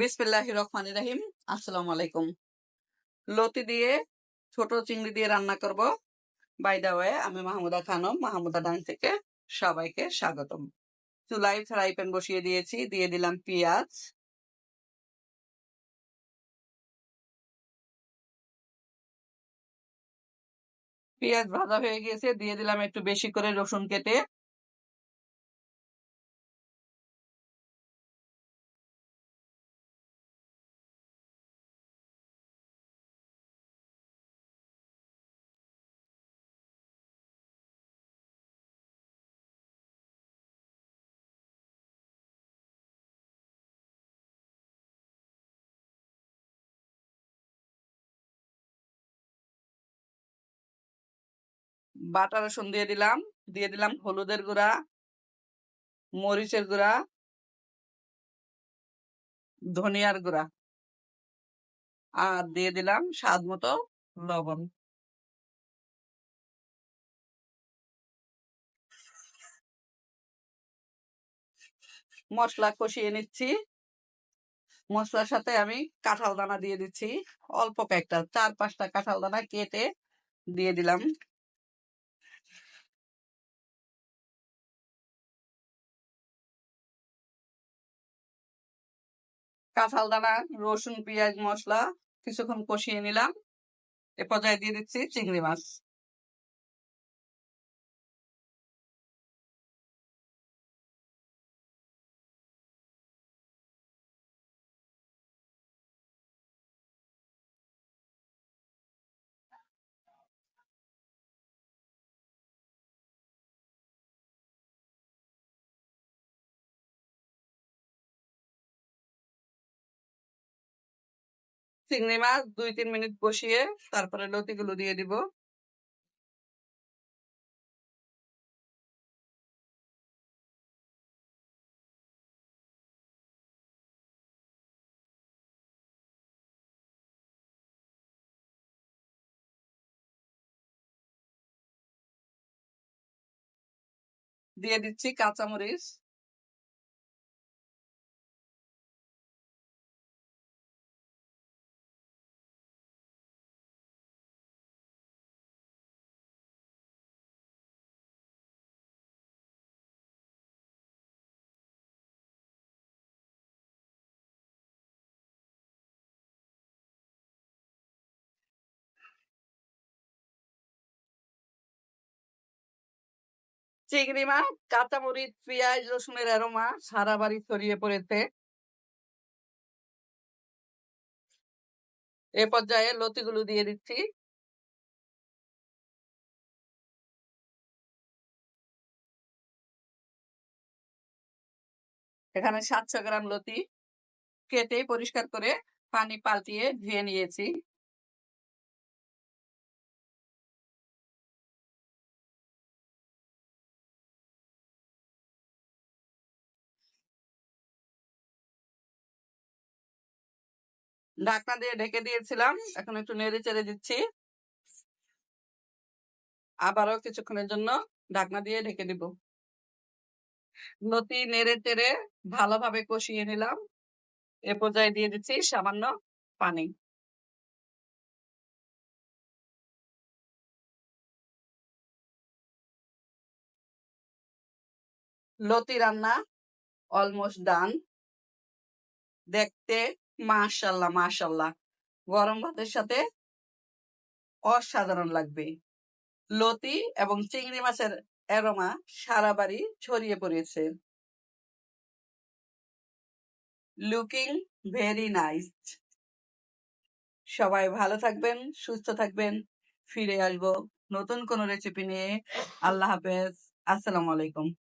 বিসমিল্লাহ রহমান রাহিম। আসসালামু আলাইকুম। লতি দিয়ে ছোট চিংড়ি দিয়ে রান্না করব। বাই দা ওয়ে আমি মাহমুদা খানম, মাহমুদা ডাং থেকে সবাইকে স্বাগতম। চুলাই ফ্রাই প্যান বসিয়ে দিয়েছি, দিয়ে দিলাম পেঁয়াজ। পেঁয়াজ ভাজা হয়ে গিয়েছে দিয়ে দিলাম একটু বেশি করে রসুন কেটে। বাটা রসুন দিয়ে দিলাম দিয়ে দিলাম হলুদের গুঁড়া, মরিচের গুঁড়া, ধনিয়ার গুঁড়া আর দিয়ে দিলাম স্বাদ মতো লবণ। মশলা কষিয়ে নিচ্ছি। মশলার সাথে আমি কাঁঠাল দানা দিয়ে দিচ্ছি, অল্প কয়েকটা, চার পাঁচটা কাঁঠাল দানা কেটে দিয়ে দিলাম। কাঁঠাল দানা রসুন পেঁয়াজ মশলা কিছুক্ষণ কষিয়ে নিলাম। এ পর্যায়ে দিয়ে দিচ্ছি চিংড়ি মাছ। চিংড়ি মাছ দুই তিন মিনিট বসিয়ে তারপরে লতিগুলো দিয়ে দিব। দিয়ে দিচ্ছি কাঁচামরিচ। চিংড়ি মাছ, কাঁচামরিচ, পেঁয়াজ, রসুনের অ্যারোমা সারা বাড়ি ছড়িয়ে পড়েছে। এ পর্যায়ে লতিগুলো দিয়ে দিচ্ছি। এখানে সাতশো গ্রাম লতি কেটে পরিষ্কার করে পানি পাল্টিয়ে ধুয়ে নিয়েছি। ঢাকনা দিয়ে ঢেকে দিয়েছিলাম। এখন একটু নেড়ে চেড়ে দিচ্ছি। আবারও কিছুক্ষণের জন্য ঢাকনা দিয়ে ঢেকে দিব। নতি নেড়ে চেড়ে ভালোভাবে কষিয়ে নিলাম। এ পর্যায়ে দিয়ে দিচ্ছি সামান্য পানি। লতি রান্না অলমোস্ট ডান। দেখতে মাশাল্লাহ মাশাল্লাহ। গরম ভাতের সাথে অসাধারণ লাগবে। লতি এবং চিংড়ি মাছের অ্যারোমা সারা বাড়ি ছড়িয়ে পড়েছে। লুকিং ভেরি নাইস সবাই ভালো থাকবেন, সুস্থ থাকবেন। ফিরে আসব নতুন কোন রেসিপি নিয়ে। আল্লাহ হাফেজ। আসসালামু আলাইকুম।